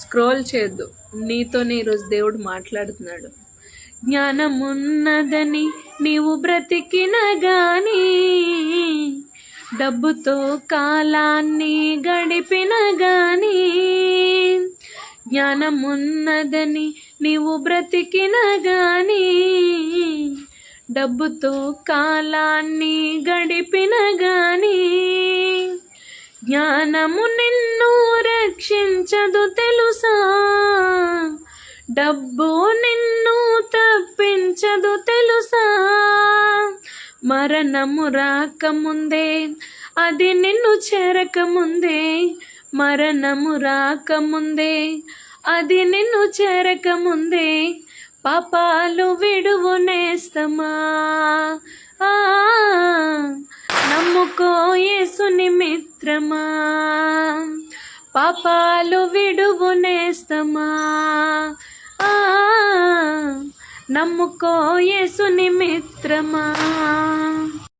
Scroll చేయొద్దు నీతోనే ఈరోజు దేవుడు మాట్లాడుతున్నాడు. జ్ఞానమున్నదని నీవు బ్రతికిన గాని డబ్బుతో కాలాన్ని గడిపిన గాని జ్ఞానమున్నదని నీవు బ్రతికిన గాని డబ్బుతో కాలాన్ని గడిపిన గాని జ్ఞానము నిన్న శిక్షించదు తెలుసా? డబ్బు నిన్ను తప్పించదు తెలుసా? మరణము రాకముందే అది నిన్ను చేరకముందే. మరణము రాకముందే అది నిన్ను చేరకముందే. పాపాలు విడువు నేస్తమా? ఆ, నమ్ముకో యేసుని మిత్రమా? పాపాలు విడువునేస్తమా? ఆ, నమ్ముకో యేసుని మిత్రమా?